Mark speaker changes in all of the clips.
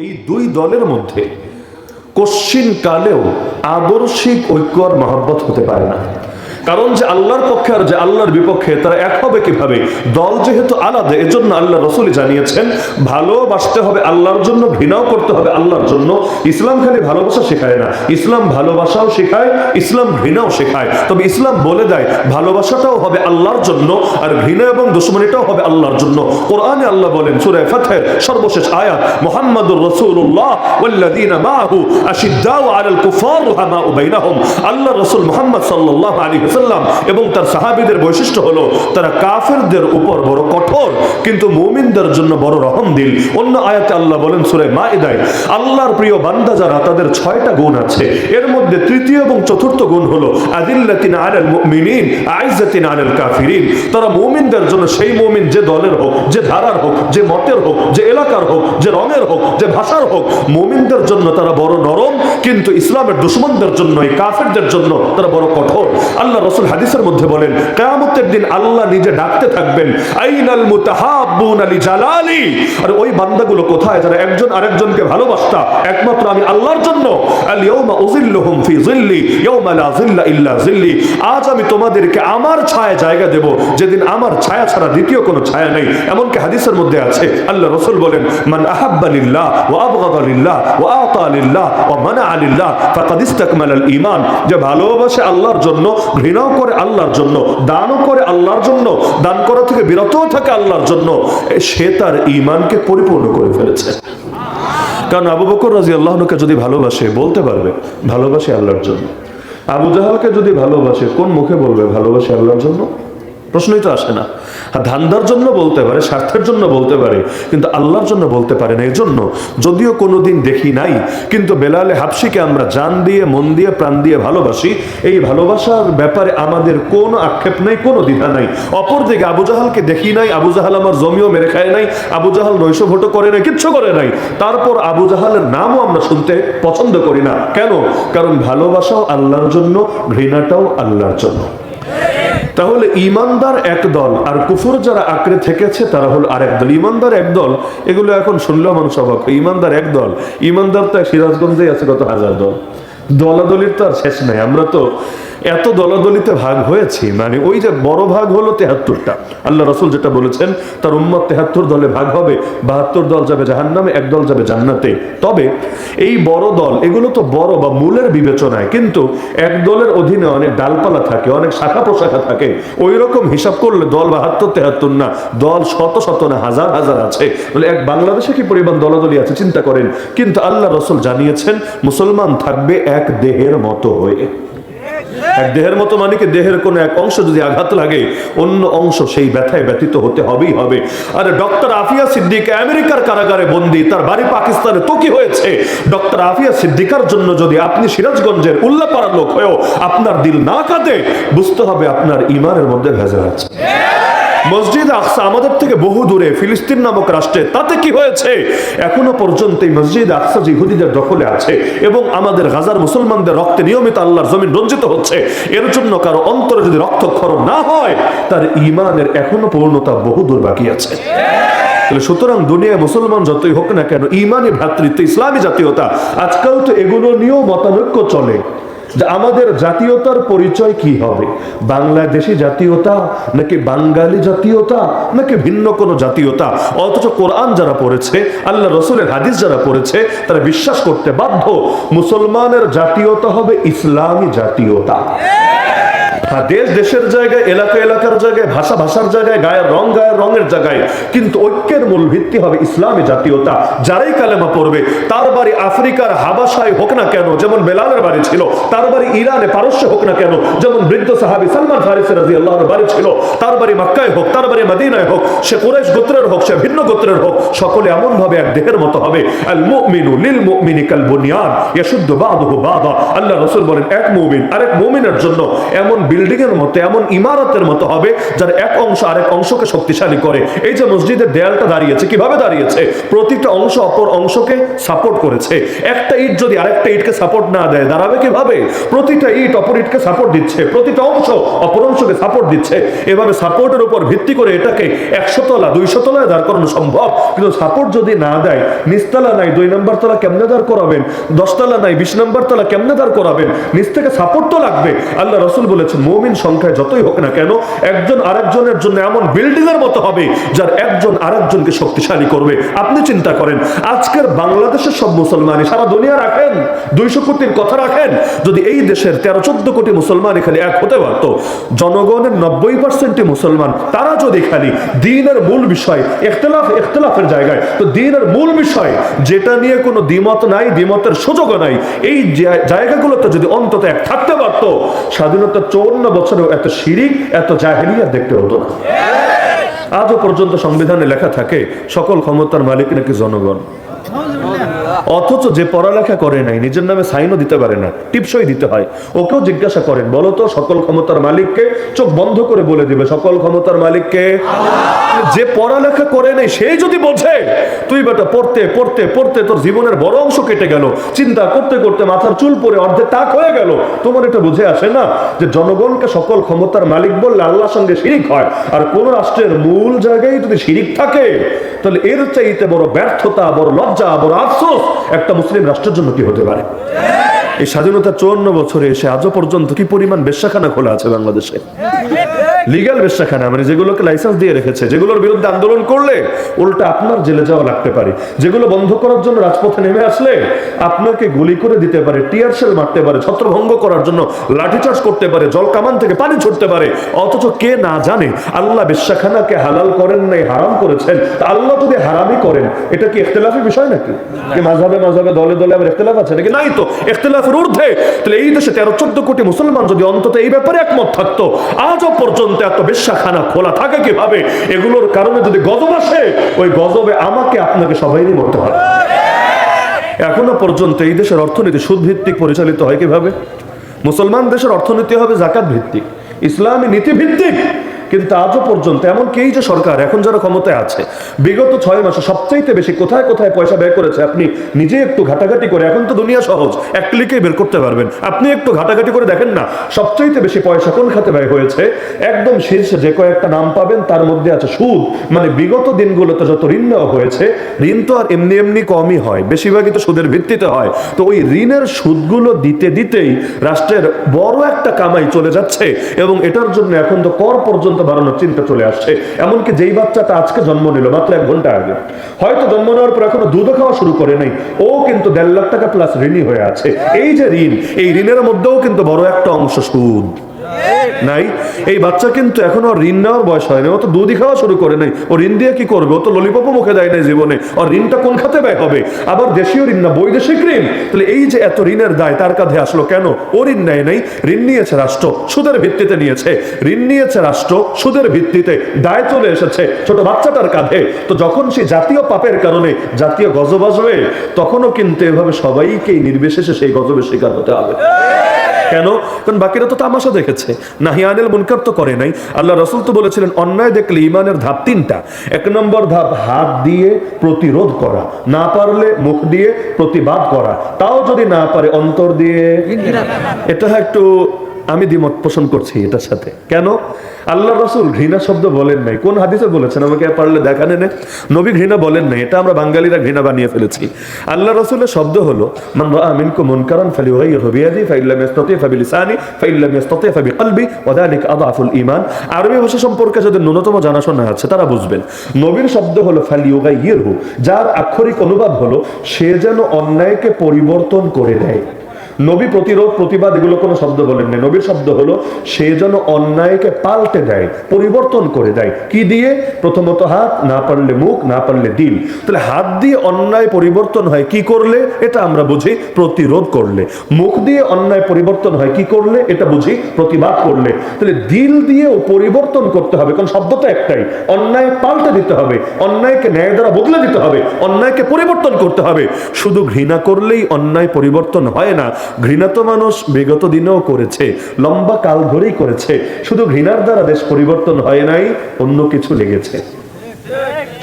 Speaker 1: এই দুই দলের মধ্যে কশ্চিন কালেও আদর্শিক ঐক্য আর মহাব্বত হতে পারে না। কারণ যে আল্লাহর পক্ষে আর যে আল্লাহর বিপক্ষে, তারা এক হবে কীভাবে? দল যেহেতু আলাদা, এজন্য আল্লাহ রসুল জানিয়েছেন, ভালোবাসতে হবে আল্লাহর জন্য, ঘৃণাও করতে হবে আল্লাহর জন্য। ইসলাম খালি ভালোবাসা শেখায় না। ইসলাম ভালোবাসাও শেখায়, ইসলাম ঘৃণাও শেখায়। তবে ইসলাম বলে দেয়, ভালোবাসাটাও হবে আল্লাহর জন্য, আর ঘৃণা এবং দুশ্মনীটাও হবে আল্লাহর জন্য। কোরআনে আল্লাহ বলেন, সুরে ফাতহের সর্বশেষ আয়াত, মোহাম্মদুর রসুল্লাহ ওয়াল্লাযীনা মাআহু আশিদ্দাউ আলাল কুফার রুহামাউ বাইনাহুম। আল্লাহ রাসূল মুহাম্মদ সাল্লাল্লাহু আলাইহি ওয়াসাল্লাম এবং তার সাহাবীদের বৈশিষ্ট্য হলো তারা কাফেরদের উপর বড় কঠোর, কিন্তু মুমিনদের জন্য বড় রহমদিল। অন্য আয়াতে আল্লাহ বলেন সূরা মাইদায় আল্লাহর প্রিয় বান্দা যারা, তাদের ছয়টা গুণ আছে। এর মধ্যে তৃতীয় এবং চতুর্থ গুণ হলো আদিল্লাতিন আলাল মুমিনিন, আইজ্জাতিন আলাল কাফিরিন। তারা মুমিনদের জন্য সেই মুমিন যে দলের হোক, যে ধারার হোক, যে মতের হোক, যে এলাকার হোক, যে রঙের হোক, যে ভাষার হোক, মুমিনদের জন্য তারা বড় নরম, কিন্তু ইসলামের দুশ্মনদের জন্য এই কাফেরদের জন্য তারা বড় কঠোর। আল্লাহ রসুল হাদিসের মধ্যে বলেন, কেয়ামতের দিন আল্লাহ নিজে ডাকতে থাকবেন, আইনাল মুতাহাব্বুন আলি জালালি আর ওই বান্দাগুলো কোথায়? যারা একজন আরেকজনকে ভালোবাসতা, একমাত্র আমি আল্লাহর জন্য। আল ইয়াউমা উযিল্লুহুম ফি যিল্লি, ইয়াউমা লা যিল্লা ইল্লা যিল্লি। আজ আমি তোমাদেরকে আমার ছায়া জায়গা দেব, যেদিন আমার ছায়া ছাড়া দ্বিতীয় কোনো ছায়া নেই। এমনকি হাদিসের মধ্যে আছে, আল্লাহ রসুল বলেন, মান আহাব্বা লিল্লাহ ওয়া আবগাদা লিল্লাহ ওয়া আতা লিল্লাহ ওয়া মানা লিল্লাহ ফাকাদ ইসতাকমাল আল ঈমান। যে ভালোবাসে আল্লাহর জন্য ঘৃণাও করে আল্লাহর জন্য, দানও করে আল্লাহর জন্য, দান করা থেকে বিরতও থাকে আল্লাহর জন্য, সে তার ইমানকে পরিপূর্ণ করে ফেলেছে। কারণ আবু বকর রাজি আল্লাহকে যদি ভালোবাসে, বলতে পারবে, ভালোবাসে আল্লাহর জন্য। আবু জাহালকে যদি ভালোবাসে, কোন মুখে বলবে, ভালোবাসে আল্লাহর জন্য? প্রশ্নই তো আসে না। আর ধান্দার জন্য বলতে পারে, স্বার্থের জন্য বলতে পারে, কিন্তু আল্লাহর জন্য বলতে পারে না। এই জন্য যদিও কোনোদিন দেখি নাই, কিন্তু বেলালে হাফসিকে আমরা জান দিয়ে, মন দিয়ে, প্রাণ দিয়ে ভালোবাসি। এই ভালোবাসার ব্যাপারে আমাদের কোনো আক্ষেপ নাই, কোনো দ্বিধা নাই। অপরদিকে আবু জাহালকে দেখি নাই, আবু জাহাল আমার জমিও মেরে খায় নাই, আবু জাহাল নৈশ ভোটও করে নাই, কিচ্ছু করে নাই। তারপর আবু জাহালের নামও আমরা শুনতে পছন্দ করি না। কেন? কারণ ভালোবাসাও আল্লাহর জন্য, ঘৃণাটাও আল্লাহর জন্য। তাহলে ইমানদার এক দল আর কুফুর যারা আঁকড়ে থেকেছে, তারা হল আরেক দল। ইমানদার এক দল, এগুলো এখন শুনলেও মানুষ অবাক। ইমানদার এক দল, ইমানদার তো সিরাজগঞ্জেই আছে কত হাজার দল। দলাদলির তো আর শেষ নাই। আমরা তো এত দলাদলিতে ভাগ হয়েছি মানে ওই যে বড় ভাগ হলো তেহাত্তরটা। আল্লাহ রসুল যেটা বলেছেন, তার উম্মত তেহাত্তর দলে ভাগ হবে, বাহাত্তর দল যাবে জাহান্নামে, এক দল যাবে জান্নাতে। তবে এই বড় দল, এগুলো তো বড় বা মূলের বিবেচনায়, কিন্তু এক দলের অধীনে অনেক ডালপালা থাকে, অনেক শাখা প্রশাখা থাকে। ওই রকম হিসাব করলে দল বাহাত্তর, তেহাত্তর না, দল শত শত না, হাজার হাজার আছে। বলে এক বাংলাদেশে কি পরিমাণ দলাদলি আছে, চিন্তা করেন। কিন্তু আল্লাহ রসুল জানিয়েছেন, মুসলমান থাকবে এক দেহের মতো হয়ে। এক দেহের মতো মানে কি দেহের কোনো এক অংশ যদি আঘাত লাগে, অন্য অংশ সেই ব্যথায় ব্যতীত হতে হবেই হবে। আর ডক্টর আফিয়া সিদ্দিক আমেরিকার কারাগারে বন্দি, তার বাড়ি পাকিস্তানে তো কি হয়েছে। ডক্টর আফিয়া সিদ্দিকার জন্য যদি আপনি সিরাজগঞ্জের উল্লাপাড়ার লোক হয়েও আপনার দিল না কাঁদে, বুঝতে হবে আপনার ইমানের মধ্যে ভেজাল আছে। মসজিদ আকসা আমাদের থেকে বহু দূরে, ফিলিস্তিন নামক রাষ্ট্রে। তাতে কি হয়েছে? এখনও পর্যন্ত এই মসজিদ আকসা যে ইহুদিদের দখলে আছে এবং আমাদের গাজার মুসলমানদের রক্তে নিয়মিত আল্লাহর জমিন রঞ্জিত হচ্ছে। এর জন্য কারও অন্তরে যদি রক্তক্ষরণ না হয়, তার ইমানের এখনও পূর্ণতা বহু দূর বাকি আছে। সুতরাং দুনিয়ায় মুসলমান যতই হোক না কেন ইমানি ভ্রাতৃত্ব ইসলামী জাতীয়তা। আজকাল তো এগুলো নিয়েও মতানৈক্য চলে। আমাদের জাতীয়তার পরিচয় কি হবে? বাংলাদেশি জাতীয়তা নাকি বাঙালি জাতীয়তা নাকি ভিন্ন কোন জাতীয়তা? অথচ কোরআন যারা পড়েছে, আল্লাহ রসুলের হাদিস যারা পড়েছে, তারা বিশ্বাস করতে বাধ্য, মুসলমানের জাতীয়তা হবে ইসলামী জাতীয়তা। দেশ, দেশের জায়গায়, এলাকা, এলাকার জায়গায়, ভাষা, ভাষার জায়গায়, গায়ের রং, গায়ের রঙের জায়গায়। কিন্তু ঐক্যের মূল ভিত্তি হবে ইসলামী জাতীয়তা। যারাই কালেমা পড়বে, তার বাড়ি আফ্রিকার হাবাসায় হোক না কেন, যেমন বেলালের বাড়ি ছিল, তার বাড়ি ইরানে পারস্যে হোক না কেন, যেমন বৃদ্ধ সাহাবি সালমান ফারিসের রাজি আল্লাহর বাড়ি ছিল, তার বাড়ি মক্কায় হোক, তার বাড়ি মদিনায় হোক, সে কুরাইশ গোত্রের হোক, সে ভিন্ন গোত্রের হোক, সকলে এমন ভাবে এক দেহের মতো হবে। আল মুমিনু লিল মুমিনি কাল বুনিয়ান ইয়াশুদ্দু বাদুহু বাদা। আল্লাহ রাসূল বলেন, এক মুমিন আরেক মুমিনের জন্য এমন বিল্ডিং এর মতো, এমন ইমারতের মতো হবে যার এক অংশ আরেক অংশকে শক্তিশালী করে। এই যে মসজিদের দেয়ালটা দাঁড়িয়েছে, কীভাবে দাঁড়িয়েছে? প্রতিটা অংশ অপর অংশকে সাপোর্ট করেছে। একটা ইট যদি আরেকটা ইটকে সাপোর্ট না দেয়, দাঁড়াবে কীভাবে? প্রতিটা ইট অপর ইটকে সাপোর্ট দিচ্ছে, প্রতিটা অংশ অপর অংশকে সাপোর্ট দিচ্ছে। এভাবে সাপোর্টের উপর ভিত্তি করে এটাকে একশো তলা, দুইশো তলায় দাঁড় করানো সম্ভব। কিন্তু সাপোর্ট যদি না দেয়, নিচতলা নাই, দুই নম্বর তলা কেমনে দাঁড় করাবেন? দশতলা নাই, বিশ নম্বর তলা কেমনে দাঁড় করাবেন? নিচ থেকে সাপোর্ট তো লাগবে। আল্লাহ রসুল বলেছেন মৌমিন সংখ্যায় যতই হোক না কেন, একজন আরেকজনের জন্য এমন বিল্ডিং এর মতো হবে যার একজন আরেকজনকে শক্তিশালী করবে। আপনি চিন্তা করেন, আজকের বাংলাদেশের সব মুসলমানই সারা দুনিয়া রাখেন, দুইশো কোটির কথা রাখেন, যদি এই দেশের তেরো চোদ্দ কোটি মুসলমান খালি এক হতে পারতো, জনগণের নব্বই পার্সেন্টই মুসলমান, তারা যদি খালি দিনের মূল বিষয় এখতলাফ এখতলাফের জায়গায়, তো দিনের মূল বিষয়, যেটা নিয়ে কোনো দ্বিমত নাই, দ্বিমতের সুযোগও নাই, এই জায়- জায়গাগুলোতে যদি অন্তত এক থাকতে পারতো, স্বাধীনতা চৌন্ন বছরেও এত শিরিক, এত জাহেরিয়া দেখতে হতো না। আজও পর্যন্ত সংবিধানে লেখা থাকে, সকল ক্ষমতার মালিক নাকি জনগণ। অথচ যে পড়ালেখা করে নাই, নিজের নামে সাইনও দিতে পারে না, টিপসই দিতে হয়। ওকেও জিজ্ঞাসা করেন, বলো তো, সকল ক্ষমতার মালিককে চোখ বন্ধ করে বলে দিবে, সকল ক্ষমতার মালিককে? যে পড়ালেখা করে নাই সেই যদি বোঝে, তুই বেটা, পড়তে পড়তে পড়তে তোর জীবনের বড় অংশ কেটে গেল। চিন্তা করতে করতে মাথার চুল পরে অর্ধেক তাক হয়ে গেল। তোমার এটা বুঝে আসে না যে জনগণকে সকল ক্ষমতার মালিক বললে আল্লাহর সঙ্গে শিরিক হয়। আর কোন রাষ্ট্রের মূল জায়গায় যদি শিরিক থাকে, তাহলে এর চাইতে বড় ব্যর্থতা, বড় লজ্জা, বড় আফসোস একটা মুসলিম রাষ্ট্রের জন্য কি হতে পারে? এই স্বাধীনতা চুয়ান্ন বছরে এসে আজও পর্যন্ত কি পরিমাণ বেশ্যাখানা খোলা আছে বাংলাদেশে? লিগাল বেশ্যাখানা মানে যেগুলোকে লাইসেন্স দিয়ে রেখেছে যেগুলোর বিরুদ্ধে আন্দোলন করলে উল্টা আপনার জেলে যাওয়া লাগতে পারে। যেগুলো বন্ধ করার জন্য রাজপথে নেমে আসলে আপনাকে গুলি করে দিতে পারে টিয়ার সেল মারতে পারে ছত্রভঙ্গ করার জন্য লাঠিচার্জ করতে পারে জল কামান থেকে পানি ছুটতে পারে। অথচ কে না জানে আল্লাহ বেশ্যাখানাকে হালাল করেন নাই হারাম করেছেন। তা আল্লাহ যদি হারামই করেন এটা কি ইখতলাফের বিষয় নাকি? মাঝাবে মাঝাবে দলে দলে আবার ইখতলাফ আছে নাকি? নাই তো ইখতলাফের ঊর্ধ্বে। তাহলে এই দেশে তেরো চোদ্দ কোটি মুসলমান যদি অন্তত এই ব্যাপারে একমত থাকতো আজও পর্যন্ত এত বেশ্যাখানা খোলা থাকে কীভাবে? এগুলোর কারণে যদি গজব আসে, ওই গজবে আমাকে, আপনাকে সবাই মরতে হবে। এখনও পর্যন্ত এই দেশের অর্থনীতি সুদ ভিত্তিক পরিচালিত হয় কীভাবে? মুসলমান দেশের অর্থনীতি হবে জাকাত ভিত্তিক ইসলামী নীতি ভিত্তিক কিন্তু আজও পর্যন্ত এমনকি এই যে সরকার এখন যারা ক্ষমতায় আছে, বিগত ছয় মাসে সবচাইতে বেশি কোথায় কোথায় পয়সা ব্যয় করেছে আপনি নিজে একটু ঘাটাঘাটি করে, এখন তো দুনিয়া সহজ, এক ক্লিকে বের করতে পারবেন। আপনি একটু ঘাটাঘাটি করে দেখেন না, সবচাইতে বেশি পয়সা কোন খাতে ব্যয় হয়েছে? একদম শীর্ষে যে কয়েকটা নাম পাবেন, তার মধ্যে আছে সুদ। মানে বিগত দিনগুলোতে যত ঋণ নেওয়া হয়েছে, ঋণ তো আর এমনি এমনি কমই হয়, বেশিরভাগই তো সুদের ভিত্তিতে হয়। তো ওই ঋণের সুদগুলো দিতে দিতেই রাষ্ট্রের বড় একটা কামাই চলে যাচ্ছে এবং এটার জন্য এখন তো কর পর্যন্ত বাড়ানোর চিন্তা চলে আসছে। এমনকি যেই বাচ্চাটা আজকে জন্ম নিল মাত্র এক ঘণ্টা আগে, হয়তো জন্ম নেওয়ার পর এখনও দুধও খাওয়া শুরু করে নাই। ও কিন্তু দেড় লাখ টাকা প্লাস ঋণই হয়ে আছে। এই যে ঋণ, এই ঋণের মধ্যেও কিন্তু বড় একটা অংশ সুদ। নাই? এই বাচ্চা কিন্তু এখনও ওর ঋণ নেওয়ার বয়স হয়নি ও তো দুধই খাওয়া শুরু করে নাই। ও ঋণ দিয়ে কি করবে? ও তো ললিপপও মুখে দেয় নাই জীবনে। আর ঋণটা কোন খাতে ব্যয় হবে? আবার দেশীয় ঋণ না, বৈদেশিক ঋণ? তাহলে এই যে এত ঋণের দায়, তার কাঁধে আসলো কেন? ও ঋণ নেয় নাই, ঋণ নিয়েছে রাষ্ট্র, সুদের ভিত্তিতে নিয়েছে। ঋণ নিয়েছে রাষ্ট্র, সুদের ভিত্তিতে দায় চলে এসেছে ছোট বাচ্চাটার কাঁধে। তো যখন সে জাতীয় পাপের কারণে জাতীয় গজব আসবে, তখনও কিন্তু এভাবে সবাইকেই নির্বিশেষে সেই গজবের শিকার হতে হবে। কেন? কারণ বাকিরা তো তামাশা দেখেছে। নাহিয়ানিল মুনকার তো করে নাই। আল্লাহ রসুল তো বলেছিলেন অন্যায় দেখলে ইমানের ধাপ তিনটা। এক নম্বর ধাপ হাত দিয়ে প্রতিরোধ করা। না পারলে মুখ দিয়ে প্রতিবাদ করা। তাও যদি না পারে অন্তর দিয়ে। এটা একটু আমি দ্বিমত পোষণ করছি এটার সাথে। কেন? আল্লাহ রসুল ঘৃণা শব্দ বলেন নাই। কোন হাদিসে বলেছেন? আমাকে পারলে দেখানে নে নবী ঘৃণা বলেন নাই। এটা আমরা বাঙালিরা ঘৃণা বানিয়ে ফেলেছি। আল্লাহ রসুলের শব্দ হলো আরবি ভাষা সম্পর্কে যাদের ন্যূনতম জানাশোনা আছে, তারা বুঝবেন। নবীর শব্দ হলো ফালিয়ুগাইয়িরহু যার আক্ষরিক অনুবাদ হলো, সে যেন অন্যায়কে পরিবর্তন করে দেয়। নবী প্রতিরোধ, প্রতিবাদ এগুলো কোনো শব্দ বলেন নবীর শব্দ হলো, সে যেন অন্যায়কে পাল্টে দেয়, পরিবর্তন করে দেয়। কি দিয়ে? প্রথমত হাত, না পারলে মুখ, না পারলে দিল। তাহলে হাত দিয়ে অন্যায় পরিবর্তন হয়, কি করলে? এটা আমরা বুঝি প্রতিরোধ করলে। মুখ দিয়ে অন্যায় পরিবর্তন হয়, কি করলে? এটা বুঝি প্রতিবাদ করলে। তাহলে দিল দিয়েও পরিবর্তন করতে হবে। কারণ শব্দ তো একটাই। অন্যায় পাল্টে দিতে হবে। অন্যায়কে ন্যায় দ্বারা বদলে দিতে হবে। অন্যায়কে পরিবর্তন করতে হবে। শুধু ঘৃণা করলেই অন্যায় পরিবর্তন হয় না। ঘৃণা তো মানুষ বিগত দিনেও করেছে, লম্বা কাল ধরেই করেছে। শুধু ঘৃণার দ্বারা দেশ পরিবর্তন হয় নাই, অন্য কিছু লেগেছে।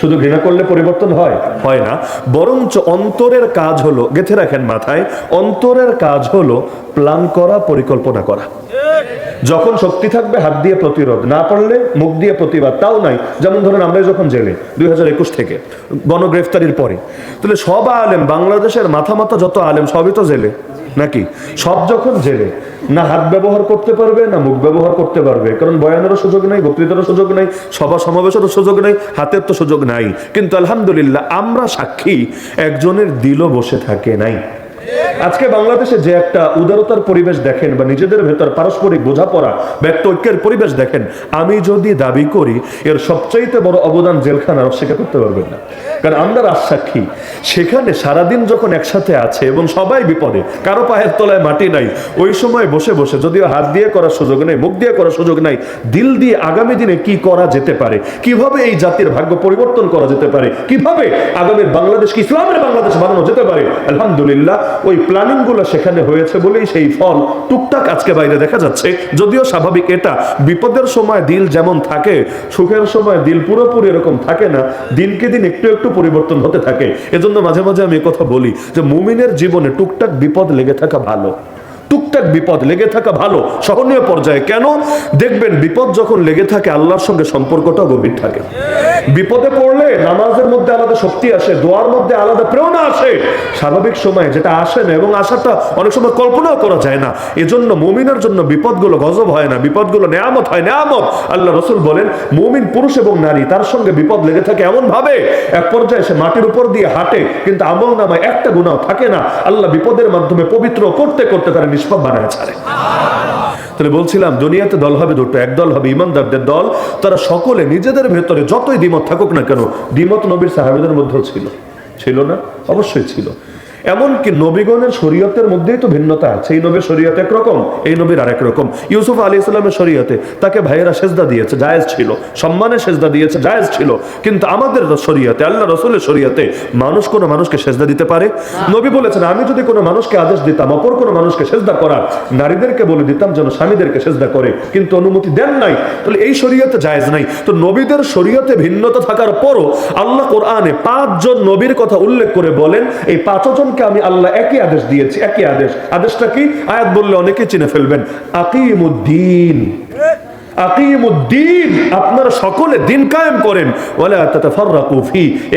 Speaker 1: শুধু ঘৃণা করলে পরিবর্তন হয়? হয় না। বরঞ্চ অন্তরের কাজ হলো, গেথে রাখেন মাথায়, অন্তরের কাজ হলো প্ল্যান করা, পরিকল্পনা করা। যখন শক্তি থাকবে, হাত দিয়ে প্রতিরোধ। না পারলে মুখ দিয়ে প্রতিবাদ, তাও নাই। যেমন ধরেন আমরা যখন জেলে, দুই হাজার একুশ থেকে, গণগ্রেফতারির পরে। তাহলে সব আলেম, বাংলাদেশের মাথা মাথা যত আলেম, সবই তো জেলে। নাকি? সব যখন জেলে না হাত ব্যবহার করতে পারবে, না মুখ ব্যবহার করতে পারবে। কারণ বয়ানেরও সুযোগ নাই, বক্তৃতারও সুযোগ নাই, সভা সমাবেশেরও সুযোগ নাই, হাতের তো সুযোগ নাই। কিন্তু আলহামদুলিল্লাহ আমরা সাক্ষী, একজনের দিলও বসে থাকে নাই। আজকে বাংলাদেশে যে একটা উদারতার পরিবেশ দেখেন বা নিজেদের ভেতর পারস্পরিক বোঝাপড়া বা একটা ঐক্যের পরিবেশ দেখেন, আমি যদি দাবি করি, এর সবচাইতে বড় অবদান জেলখানার অস্বীকার করতে পারবেন না। কারণ আমরা রাজসাক্ষী, সেখানে সারাদিন যখন একসাথে আছে এবং সবাই বিপদে, কারও পায়ের তলায় মাটি নাই, ওই সময় বসে বসে যদিও হাত দিয়ে করার সুযোগ নেই, মুখ দিয়ে করার সুযোগ নাই, দিল দিয়ে আগামী দিনে কি করা যেতে পারে, কীভাবে এই জাতির ভাগ্য পরিবর্তন করা যেতে পারে, কীভাবে আগামীর বাংলাদেশকে ইসলামের বাংলাদেশ বানানো যেতে পারে, আলহামদুলিল্লাহ, ওই প্ল্যানিংগুলো সেখানে হয়েছে বলেই সেই ফল টুকটাক আজকে বাইরে দেখা যাচ্ছে। যদিও স্বাভাবিক এটা, বিপদের সময় দিল যেমন থাকে, সুখের সময় দিল পুরোপুরি এরকম থাকে না, দিনকে দিন একটু একটু পরিবর্তন হতে থাকে। এজন্য মাঝে মাঝে আমি কথা বলি যে মুমিনের জীবনে টুকটাক বিপদ লেগে থাকা ভালো। টুকটাক বিপদ লেগে থাকা ভালো, সহনীয় পর্যায়ে। কেন? দেখবেন বিপদ যখন লেগে থাকে, আল্লাহর সঙ্গে সম্পর্কটা গভীর থাকে। বিপদে পড়লে নামাজের মধ্যে আলাদা শক্তি আসে, দোয়ার মধ্যে আলাদা প্রেরণা আসে। স্বাভাবিক সময় যেটা আসে না, এবং আসাটা অনেক সময় কল্পনাও করা যায় না। এজন্য মুমিনের জন্য বিপদগুলো গজব হয় না, বিপদগুলো নেয়ামত হয়, নেয়ামত। আল্লাহ রসুল বলেন, মুমিন পুরুষ এবং নারী, তার সঙ্গে বিপদ লেগে থাকে এমন ভাবে এক পর্যায়ে সে মাটির উপর দিয়ে হাঁটে, কিন্তু আমল নামায় একটা গুণাও থাকে না। আল্লাহ বিপদের মাধ্যমে পবিত্র করতে করতে তারা নিষ্পাপ বানায় ছাড়ে তাহলে বলছিলাম, দুনিয়াতে দল হবে দুটো, এক দল হবে ইমানদারদের দল, তারা সকলে নিজেদের ভেতরে যতই দ্বিমত থাকুক না কেন, দ্বিমত নবীর সাহাবিদের মধ্যেও ছিল। ছিল না? অবশ্যই ছিল। এমনকি নবীগণের শরীয়তের মধ্যেই তো ভিন্নতা আছে। এই নবীর শরীয়ত একরকম এই নবীর আরেক রকম। ইউসুফ আলী ইসলামের শরীয়তে তাকে ভাইয়েরা সেজদা দিয়েছে জায়েজ ছিল। সম্মানে সেজদা দিয়েছে জায়েজ ছিল। কিন্তু আমাদের শরীয়তে আল্লাহ রসুলের শরীয়তে মানুষ কোনো মানুষকে সেজদা দিতে পারে? নবী বলেছেন আমি যদি কোনো মানুষকে আদেশ দিতাম অপর কোনো মানুষকে সেজদা করার নারীদেরকে বলে দিতাম যেন স্বামীদেরকে সেজদা করে কিন্তু অনুমতি দেন নাই। তাহলে এই শরীয়তে জায়েজ নাই। তো নবীদের শরীয়তে ভিন্নতা থাকার পরও আল্লাহ কোরআনে পাঁচজন নবীর কথা উল্লেখ করে বলেন এই পাঁচজনকে আমি আল্লাহ একই আদেশ দিয়েছি, একই আদেশ। আদেশটা কি? আয়াত বললে অনেকে চিনে ফেলবেন, আকিমুদ্দিন। আপনারা সকলে দিন কায়েম করেন।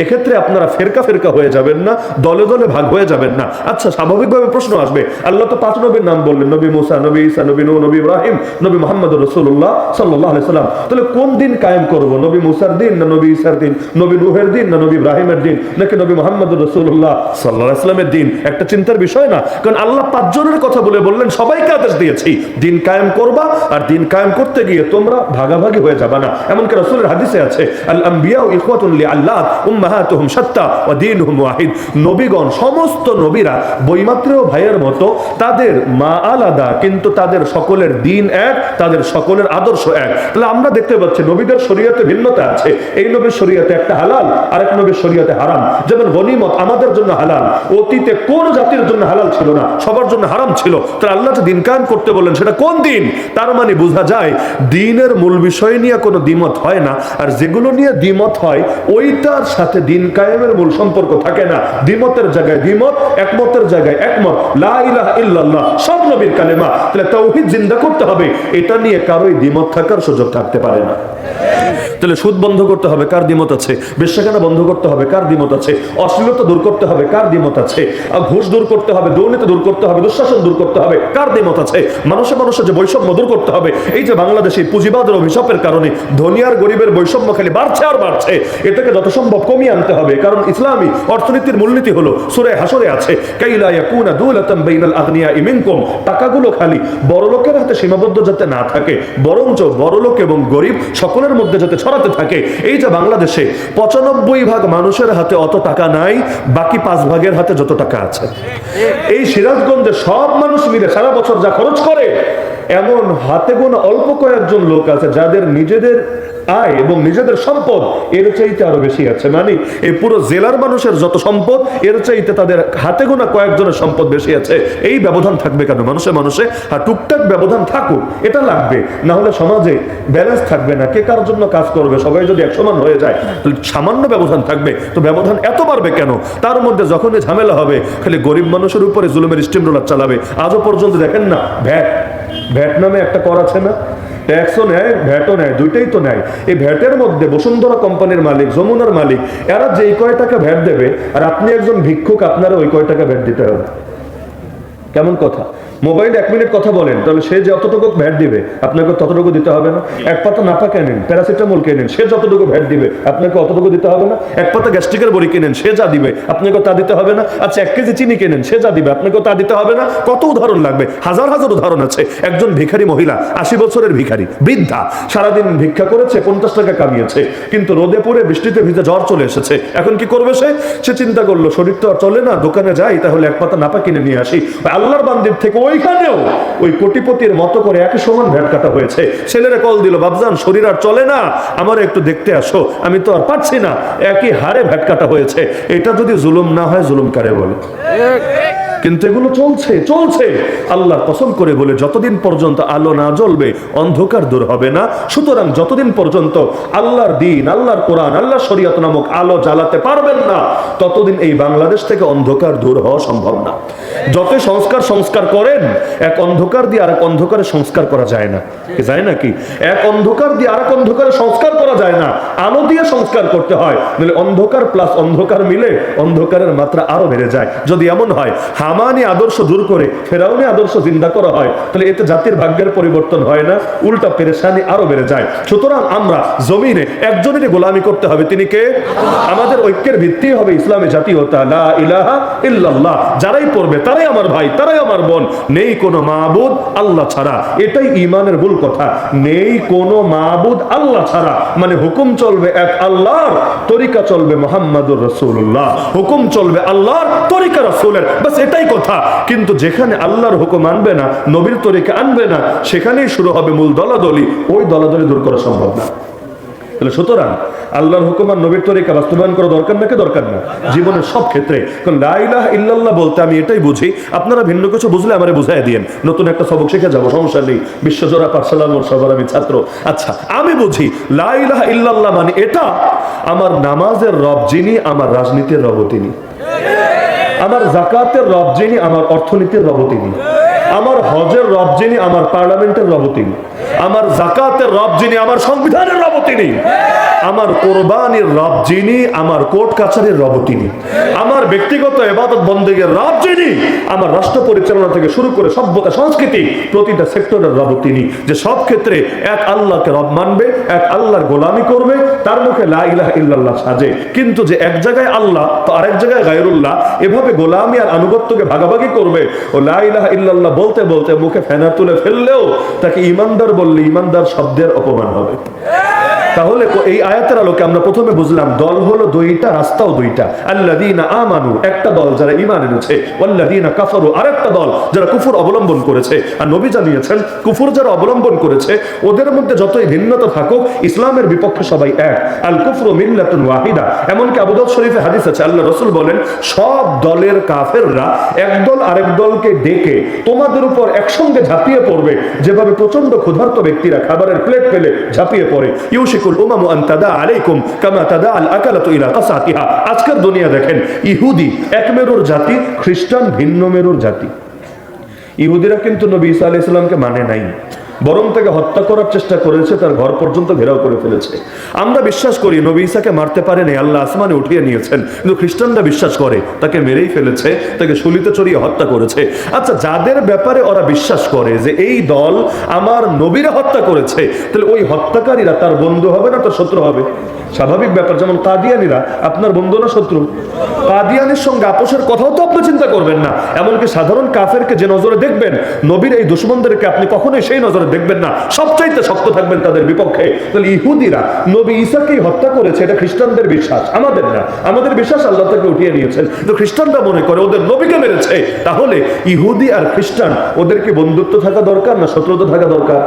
Speaker 1: এক্ষেত্রে আপনারা ফেরকা ফেরকা হয়ে যাবেন না, দলে দলে ভাগ হয়ে যাবেন না। আচ্ছা স্বাভাবিকভাবে প্রশ্ন আসবে, আল্লাহ তো পাঁচ নবীর নাম বললেন, নবী মুসা, নবী ঈসা, নবী নূহ, নবী ইব্রাহিম, নবী মুহাম্মদ রাসূলুল্লাহ সাল্লাল্লাহু আলাইহি সাল্লাম তাহলে কোন দিন কায়েম করব? নবী মুসার দিন না নবী ঈসার দিন? নবী নূহের দিন না নবী ইব্রাহিমের দিন? নাকি নবী মুহাম্মদ রাসূলুল্লাহ সাল্লাল্লাহু আলাইহি সাল্লামের দিন? একটা চিন্তার বিষয় না, কারণ আল্লাহ পাঁচজনের কথা বলে বললেন, সবাইকে আদেশ দিয়েছি, দিন কায়েম করবা আর দিন কায়েম করতে গিয়ে তোমরা ভাগাভাগি হয়ে যাবে না। এমনকি রাসূলের হাদিসে আছে আল আম্বিয়া ইখওয়াতুন লিআল্লাহ, উম্মাহাতুহুম শাত্তা ওয়া দীনুহুম ওয়াহিদ। নবীগণ, সমস্ত নবীরা বৈমাত্রেয় ভাইয়ের মতো তাদের মা আলাদা, কিন্তু তাদের সকলের দিন এক, তাদের সকলের আদর্শ এক। তাহলে আমরা দেখতে পাচ্ছি নবীদের শরীয়তে ভিন্নতা আছে। এই নবীর শরীয়তে একটা হালাল, আরেক নবীর শরীয়তে হারাম। যেমন গনিমত আমাদের জন্য হালাল, অতীতে কোন জাতির জন্য হালাল ছিল না, সবার জন্য হারাম ছিল। তাহলে আল্লাহ দিন কায়েম করতে বললেন, সেটা কোন দিন? তার মানে বোঝা যায় দিনের মূল বিষয় নিয়ে কোনো দ্বিমত হয় না, আর যেগুলো নিয়ে দ্বিমত হয়, ওইটার সাথে দিন কায়েমের মূল সম্পর্ক থাকে না। দ্বিমতের জায়গায় দ্বিমত, একমতের জায়গায় একমত। লা ইলাহা ইল্লাল্লাহ, সব নবীর কালেমা। তাহলে তাওহীদ জিন্দা করতে হবে। এটা নিয়ে কারোই দ্বিমত থাকার সুযোগ থাকতে পারে না। তাহলে সুদ বন্ধ করতে হবে, কার দ্বিমত আছে? বেশ্যাখানা বন্ধ করতে হবে, কার দ্বিমত আছে? অশ্লীলতা দূর করতে হবে, কার দ্বিমত আছে? আর ঘুষ দূর করতে হবে, দুর্নীতি দূর করতে হবে, দুঃশাসন দূর করতে হবে, কার দ্বিমত আছে? মানুষে মানুষের যে বৈষম্য দূর করতে হবে, এই যে বাংলাদেশে পুঁজিবাদের অভিশাপের কারণে ধনী আর গরিবের বৈষম্য খালি বাড়ছে আর বাড়ছে। এটাকে যত সম্ভব কমিয়ে আনতে হবে, কারণ ইসলামী অর্থনীতির মূলনীতি হলো সুরে হাসরে আছে টাকাগুলো খালি বড় লোকের হাতে সীমাবদ্ধ যাতে না থাকে, বরঞ্চ বড় লোক এবং গরিব সকলের মধ্যে যাতে ছড়াতে থাকে। এই যে বাংলাদেশে পঁচানব্বই ভাগ মানুষের হাতে অত টাকা নাই, বাকি পাঁচ ভাগের হাতে যত টাকা আছে। এই সিরাজগঞ্জে সব মানুষ মিলে সারা বছর যা খরচ করে এমন হাতে গোনা অল্প কয়েকজন লোক আছে যাদের নিজেদের আয় এবং নিজেদের সম্পদ এর চাইতে আরও বেশি আছে। মানে এই পুরো জেলার মানুষের যত সম্পদ, এর চাইতে তাদের হাতে গোনা কয়েকজনের সম্পদ বেশি আছে। এই ব্যবধান থাকবে কেন? মানুষে মানুষে, আর টুকটাক ব্যবধান থাকুক, এটা লাগবে। না হলে সমাজে ব্যালেন্স থাকবে না। কে কার জন্য কাজ করবে? সবাই যদি এক সমান হয়ে যায়, তাহলে সামান্য ব্যবধান থাকবে। তো ব্যবধান এত বাড়বে কেন? তার মধ্যে যখনই ঝামেলা হবে, খালি গরিব মানুষের উপরে জুলুমের স্টিম রোলার চালাবে। আজও পর্যন্ত দেখেন না? ভ্যাট। ভ্যাট নামে একটা কর আছে না? ট্যাক্সও নেয়, ভ্যাটও নেয়, দুইটাই তো নেয়। এই ভ্যাটের মধ্যে বসুন্ধরা কোম্পানির মালিক, যমুনার মালিক, এরা যেই কয় টাকা ভ্যাট দেবে, আর আপনি একজন ভিক্ষুক আপনারা ওই কয় টাকা ভ্যাট দিতে হবে। কেমন কথা? মোবাইল এক মিনিট কথা বলেন তাহলে সে যতটুকু ভ্যাট দিবে আপনাকে ততটুকু দিতে হবে না। এক পাতা নাপা কেনেন প্যারাসিটামল কেনেন সে যতটুকু ভ্যাট দিবে আপনাকে অতটুকু দিতে হবে না। এক পাতা গ্যাস্ট্রিকের বড়ি কেনেন সে যা দিবে আপনাকে তা দিতে হবে না। আচ্ছা এক কেজি চিনি কেনেন সে যা দিবে আপনাকে তা দিতে হবে না। কত উদাহরণ লাগবে? হাজার হাজার উদাহরণ আছে। একজন ভিখারি মহিলা আশি বছরের ভিখারি বৃদ্ধা সারাদিন ভিক্ষা করেছে পঞ্চাশ টাকা কামিয়েছে কিন্তু রোদে পড়ে বৃষ্টিতে ভিজে জ্বর চলে এসেছে। এখন কি করবে সে? সে চিন্তা করল শরীর তো আর চলে না দোকানে যাই তাহলে এক পাতা নাপা কিনে নিয়ে আসি। আল্লাহর বান্দির থেকে ওইখানেও ওই কোটিপতির মতো করে একই সমান ভ্যাট কাটা হয়েছে। ছেলেরা কল দিল বাবজান শরীর আর চলে না। আমার একটু দেখতে আসো। আমি তো আর পারছি না। একই হারে ভ্যাট কাটা হয়েছে। এটা যদি জুলুম না হয় জুলুম কারে বলে কিন্তু এগুলো চলছে চলছে। আল্লাহ পছন্দ করে বলে, যতদিন পর্যন্ত আলো না জ্বলবে, অন্ধকার দূর হবে না। সুতরাং যতদিন পর্যন্ত আল্লাহর দিন, আল্লাহর কোরআন আল্লাহ শরিয়ত নামক আলো জ্বালাতে পারবেন না, ততদিন এই বাংলাদেশ থেকে অন্ধকার দূর হওয়া সম্ভব না। যত সংস্কার সংস্কার করেন, এক অন্ধকার দিয়ে আরেক অন্ধকারে সংস্কার করা যায় না। যায় নাকি? এক অন্ধকার দিয়ে আরেক অন্ধকারে সংস্কার করা যায় না। আলো দিয়ে সংস্কার করতে হয় নাহলে অন্ধকার প্লাস অন্ধকার মিলে অন্ধকারের মাত্রা আরও বেড়ে যায়। যদি এমন হয় হামানি আদর্শ দূর করে ফেরাউনি আদর্শ জিন্দা করা হয়। তাহলে এতে জাতির ভাগ্যের পরিবর্তন হয় না, উল্টা পেরেশানি আরও বেড়ে যায়। সুতরাং আমরা জমিনে একজনেরই গোলামি করতে হবে, তিনি কে? আমাদের ঐক্যের ভিত্তি হবে ইসলামে জাতীয়তা, লা ইলাহা ইল্লাল্লাহ। যারাই পড়বে, তারাই আমার ভাই, তারাই আমার বোন। নেই কোনো মাহবুদ আল্লাহ ছাড়া। এটাই ইমানের ভুল কথা। নেই কোনো মাহবুদ আল্লাহ ছাড়া। মানে হুকুম চলবে এক আল্লাহর, তরিকা চলবে মোহাম্মদুর রসুল্লাহ হুকুম চলবে আল্লাহর, তরিকা রসুলের। বাস এটাই কথা। কিন্তু যেখানে আল্লাহর হুকুম আনবে না, নবীর তরিকা আনবে না, সেখানেই শুরু হবে মূল দলাদলি। ওই দলাদলি দূর করা সম্ভব না। তাহলে সুতরাং আল্লাহর হুকুম আর নবীর তরিকা বাস্তবায়ন করা দরকার নাকি দরকার না? জীবনের সব ক্ষেত্রে। ইল্লাল্লাহ বলতে আমি এটাই বুঝি, আপনারা ভিন্ন কিছু বুঝলে আমারে বুঝাই দিয়েন। নতুন একটা সবক শিখে যাব, সমস্যা নেই। বিশ্বজোড়া পাঠশালার সবার আমি ছাত্র। আচ্ছা আমি বুঝি লাইলাহ ইল্লাল্লাহ মানে এটা? আমার নামাজের রব যিনি, আমার রাজনীতির রব তিনি। আমার জাকাতের রব যিনি, আমার অর্থনীতির রব তিনি। আমার হজের রব যিনি, আমার পার্লামেন্টের রব তিনি। আমার জাকাতের রব যিনি, আমার সংবিধানের রব তিনি। আমার কোরবানির রব যিনি, আমার কোর্ট কাছারির রব তিনি। আমার ব্যক্তিগত এবাদত বন্দীগের রব যিনি, আমার রাষ্ট্র পরিচালনা থেকে শুরু করে সভ্যতা, সংস্কৃতি, প্রতিটা সেক্টরের রব তিনি। যে সব ক্ষেত্রে এক আল্লাহকে রব মানবে, এক আল্লাহর গোলামি করবে, তার মুখে লা ইল্লাল্লাহ সাজে। কিন্তু যে এক জায়গায় আল্লাহ, তো আরেক জায়গায় গায়রুল্লাহ, এভাবে গোলামি আর আনুগত্যকে ভাগাভাগি করবে, ও লা ইলাহা ইল্লাল্লাহ বলতে বলতে মুখে ফেনা তুলে ফেললেও তাকে ইমানদার বললে ইমানদার শব্দের অপমান হবে। তাহলে এই আয়াতের আলোকে আমরা প্রথমে বুঝলাম, দল হলো দুইটা, রাস্তাও দুইটা। আল্লাযীনা আমানু, একটা দল যারা ঈমান এনেছে, ওয়াল্লাযীনা কাফারু দল যারা কুফর অবলম্বন করেছে। আর নবী জানিয়েছেন, কুফর যারা অবলম্বন করেছে, ওদের মধ্যে যতই ভিন্নতা থাকুক, ইসলামের বিপক্ষে সবাই এক। আল কুফরু মিল্লাতুন ওয়াহিদা, এমনকি আবু দাউদ শরীফে হাদিস আছে, আল্লাহ রাসূল বলেন, সব দলের কাফেররা একদল আরেক দলকে ডেকে তোমাদের উপর একসঙ্গে ঝাঁপিয়ে পড়বে। যেভাবে প্রচণ্ড ক্ষুধার্ত ব্যক্তিরা খাবারের প্লেট পেলে ঝাঁপিয়ে পড়ে। ইউশিকুল উমামু আন তাদা আলাইকুম কামা তাদা আল আকালাতু ইলা কাসাতিহা। আজকের দুনিয়া দেখেন, ইহুদি এক মেরুর জাতি, খ্রিস্টান ভিন্ন মেরুর জাতি। ইহুদিরা কিন্তু নবী ইসা আলাইহিস সালামকে মানে নাই। বরং তাকে হত্যা করার চেষ্টা করেছে, তার ঘর পর্যন্ত ঘেরাও করে ফেলেছে। আমরা বিশ্বাস করি নবী ঈসাকে মারতে পারেনি, আল্লাহ আসমানে উঠিয়ে নিয়েছেন। কিন্তু খ্রিস্টানরা বিশ্বাস করে, তাকে মেরেই ফেলেছে, তাকে শুলিতে চড়িয়ে হত্যা করেছে। আচ্ছা যাদের ব্যাপারে ওরা বিশ্বাস করে যে এই দল আমার নবীরা হত্যা করেছে, তাহলে ওই হত্যাকারীরা তার বন্ধু হবে না তার শত্রু হবে? স্বাভাবিক ব্যাপার, যেমন কাদিয়ানিরা, আপনার বন্ধু না শত্রু? কাদিয়ানির সঙ্গে আপোষের কথাও তো আপনি চিন্তা করবেন না। এমনকি সাধারণ কাফেরকে যে নজরে দেখবেন, নবীর এই দুশ্মনদেরকে আপনি কখনোই সেই নজরে দেখবেন না। সবচাইতে শক্ত থাকবেন তাদের বিপক্ষে। তাহলে ইহুদিরা, নবী ঈসাকেই হত্যা করেছে, এটা খ্রিস্টানদের বিশ্বাস। আমাদের না। আমাদের বিশ্বাস আল্লাহ থেকে উঠিয়ে নিয়েছেন। তো খ্রিস্টানরা মনে করে ওদের নবীকে মেরেছে। তাহলে ইহুদি আর খ্রিস্টান ওদেরকে বন্ধুত্ব থাকা দরকার না শত্রুতা থাকা দরকার?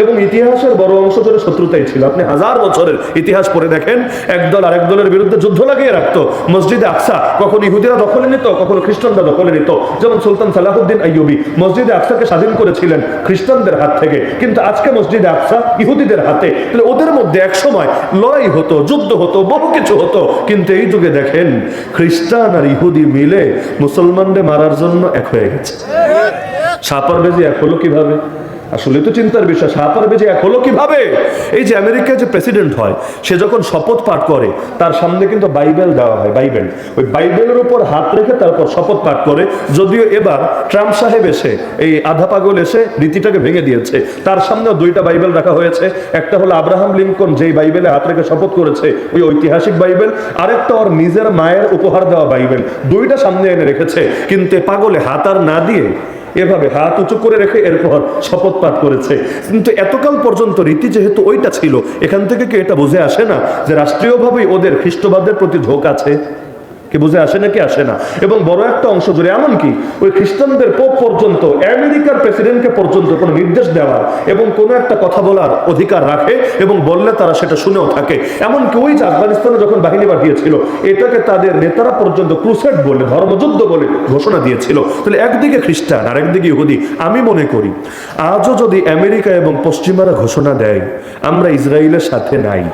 Speaker 1: এবং ইতিহাসের বড় অংশ ধরে শত্রুতাই ছিল। আপনি হাজার বছরের ইতিহাস পড়ে দেখেন একদল আরেক দলের বিরুদ্ধে যুদ্ধ লাগিয়ে রাখতো। মসজিদে আকসা, কখন ইহুদিরা দখলে নিত, কখনো খ্রিস্টানরা দখলে নিত। যেমন সুলতান সালাহুদ্দিন আইয়ুবি মসজিদে আকসাকে স্বাধীন করেছিলেন খ্রিস্টানদের হাত থেকে। কিন্তু আজকে মসজিদে আফসা ইহুদিদের হাতে। তাহলে ওদের মধ্যে এক সময় লড়াই হতো, যুদ্ধ হতো, বহু কিছু হতো। কিন্তু এই যুগে দেখেন, খ্রিস্টান আর ইহুদি মিলে মুসলমানদের মারার জন্য এক হয়ে গেছে। সাপার বেজি এক হলো কীভাবে? আসলে তো চিন্তার বিষয় সাপার বেজে এক হলো কীভাবে? এই যে আমেরিকায় যে প্রেসিডেন্ট হয়, সে যখন শপথ পাঠ করে, তার সামনে কিন্তু বাইবেল দেওয়া হয়, বাইবেল। ওই বাইবেলের উপর হাত রেখে তারপর শপথ পাঠ করে, যদিও এবার ট্রাম্প সাহেব এসে, এই আধা পাগল এসে রীতিটাকে ভেঙে দিয়েছে। তার সামনেও দুইটা বাইবেল রাখা হয়েছে, একটা হলো আব্রাহাম লিঙ্কন যেই বাইবেলে হাত রেখে শপথ করেছে, ওই ঐতিহাসিক বাইবেল, আরেকটা ওর নিজের মায়ের উপহার দেওয়া বাইবেল, দুইটা সামনে এনে রেখেছে। কিন্তু পাগলে হাত আর না দিয়ে এভাবে হাত উঁচু করে রেখে এরপর শপথ পাঠ করেছে। কিন্তু এতকাল পর্যন্ত রীতি যেহেতু ওইটা ছিল, এখান থেকে কি এটা বুঝে আসে না যে রাষ্ট্রীয়ভাবেই ওদের খ্রিস্টবাদের প্রতি ঝোঁক আছে? কি বুঝে আসে নাকি আসে না? এবং বড় একটা অংশ জুড়ে এমনকি ওই খ্রিস্টানদের পোপ পর্যন্ত, আমেরিকার প্রেসিডেন্টকে পর্যন্ত কোনো নির্দেশ দেওয়ার এবং কোনো একটা কথা বলার অধিকার রাখে এবং বললে তারা সেটা শুনেও থাকে। এমনকি ওই যে আফগানিস্তানে যখন বাহিনী পাঠিয়েছিল, এটাকে তাদের নেতারা পর্যন্ত ক্রুসেড বলে, ধর্মযুদ্ধ বলে ঘোষণা দিয়েছিল। তাহলে একদিকে খ্রিস্টান আর একদিকে ইহুদি, আমি মনে করি, আজও যদি আমেরিকা এবং পশ্চিমারা ঘোষণা দেয়, আমরা ইসরায়েলের সাথে নাই।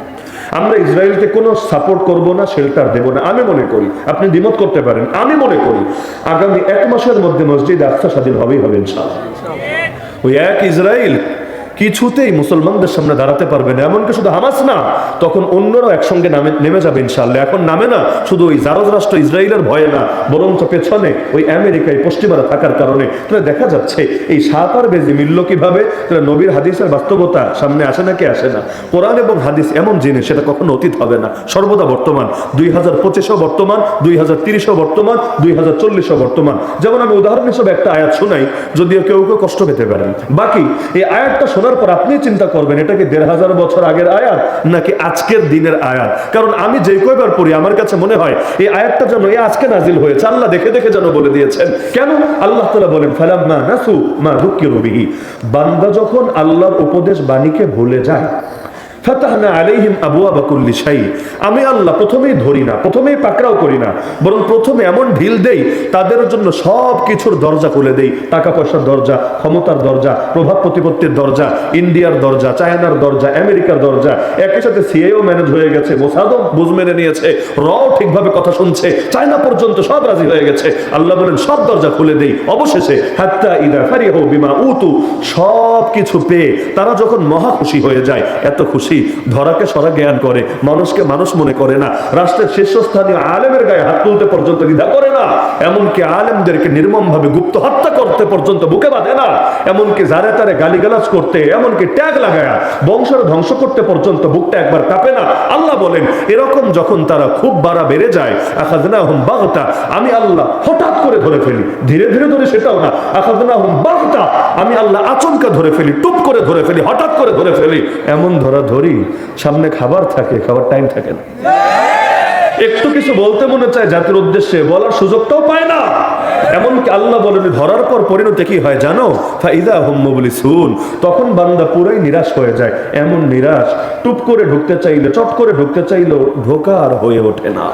Speaker 1: আমরা ইসরায়েলকে কোনো সাপোর্ট করব না শেল্টার দেব না। আমি মনে করি, আপনি দ্বিমত করতে পারেন, আমি মনে করি, আগামী এক মাসের মধ্যে মসজিদ আস্থা স্বাধীন হবেই হবে, ইনশাআল্লাহ। ওই এক ইসরায়েল কিছুতেই মুসলমানদের সামনে দাঁড়াতে পারবে না। এমনকি শুধু হামাস না, তখন অন্যরাও একসঙ্গে নামে নেমে যাবে ইনশাআল্লাহ। এখন নামে না, শুধু ওই জারজ রাষ্ট্র ইসরায়েলের ভয়ে না, বরঞ্চ পেছনে ওই আমেরিকায় পশ্চিমারা থাকার কারণে। তাহলে দেখা যাচ্ছে, এই সাত আর বেজি মিলল কীভাবে? তাহলে নবীর হাদিসের বাস্তবতা সামনে আসে নাকি আসে না? কোরআন এবং হাদিস এমন জিনিস, সেটা কখনো অতীত হবে না। সর্বদা বর্তমান, দুই হাজার পঁচিশও বর্তমান, দুই হাজার তিরিশও বর্তমান, দুই হাজার চল্লিশও বর্তমান। যেমন আমি উদাহরণ হিসেবে একটা আয়াত শোনাই, যদিও কেউ কেউ কষ্ট পেতে পারেন। বাকি, এই আয়াতটা শোনার পর আপনি চিন্তা করবেন, এটা কি দেড় হাজার বছর আগের আয়াত, নাকি আজকের দিনের আয়াত? কারণ আমি যে কয়বার পড়ি, আমার কাছে মনে হয় এই আয়াতটা যেন এই আজকে নাজিল হয়েছে। আল্লাহ দেখে দেখে যেন বলে দিয়েছেন। কেন? আল্লাহ তালা বলেন, ফালাম্মা নাসু মা রুকি রবিহি বান্দা যখন আল্লাহর উপদেশ বাণীকে ভুলে যায় আমি আল্লাহ প্রথমেই ধরি না, প্রথমেই পাকড়াও করি না, বরং প্রথমে এমন ঢিল দেই, তাদের জন্য সব কিছুর দরজা খুলে দেই টাকা পয়সার দরজা, ক্ষমতার দরজা, প্রভাব প্রতিপত্তির দরজা, ইন্ডিয়ার দরজা, চায়নার দরজা, আমেরিকার দরজা, একই সাথে সিএও ম্যানেজ হয়ে গেছে মোসাদও বুঝ মেনে নিয়েছে ঠিকভাবে কথা শুনছে, চায়না পর্যন্ত সব রাজি হয়ে গেছে। আল্লাহ বলেন, সব দরজা খুলে দেই, অবশেষে হাত্তা ইদা ফারিহু বিমা উতু সব কিছু পেয়ে তারা যখন মহা খুশি হয়ে যায়, এত খুশি ধরাকে সরা জ্ঞান করে, মানুষকে মানুষ মনে করে না। রাষ্ট্রের শীর্ষস্থানীয় আলেমের গায়ে হাত তুলতে পর্যন্ত দ্বিধা করে না। এমনকি আলেমদেরকে নির্মম ভাবে গুপ্ত হত্যা করতে পর্যন্ত বুকে বাঁধে না। এমনকি যারে তারে গালিগালাজ করতে, এমনকি ট্যাগ লাগায়া বংশের ধ্বংস করতে পর্যন্ত বুকটা একবার কাঁপে না। আল্লাহ বলেন, এরকম যখন তারা খুব বাড়া বেড়ে যায় আখাজনা হুম বাগতা, আমি আল্লাহ হঠাৎ করে ধরে ফেলি। ধীরে ধীরে ধরে সেটাও না। আখাজনা হুম বাগতা, আমি আল্লাহ আচমকা ধরে ফেলি, টুপ করে ধরে ফেলি, হঠাৎ করে ধরে ফেলি। এমন ধরা ধরি সামনে খাবার থাকে, খাবার টাইম থাকে না। একটু কিছু বলতে মনে চায় জাতির উদ্দেশ্যে, বলার সুযোগটাও পায় না। এমনকি আল্লাহ বলেন, ধরার পর পরিণতি কি হয় জানো? বলি শুন তখন বান্দা পুরাই নিরাশ হয়ে যায়। এমন নিরাশ, টুপ করে ঢুকতে চাইলে, চট করে ঢুকতে চাইলেও ঢোকার হয়ে ওঠে না।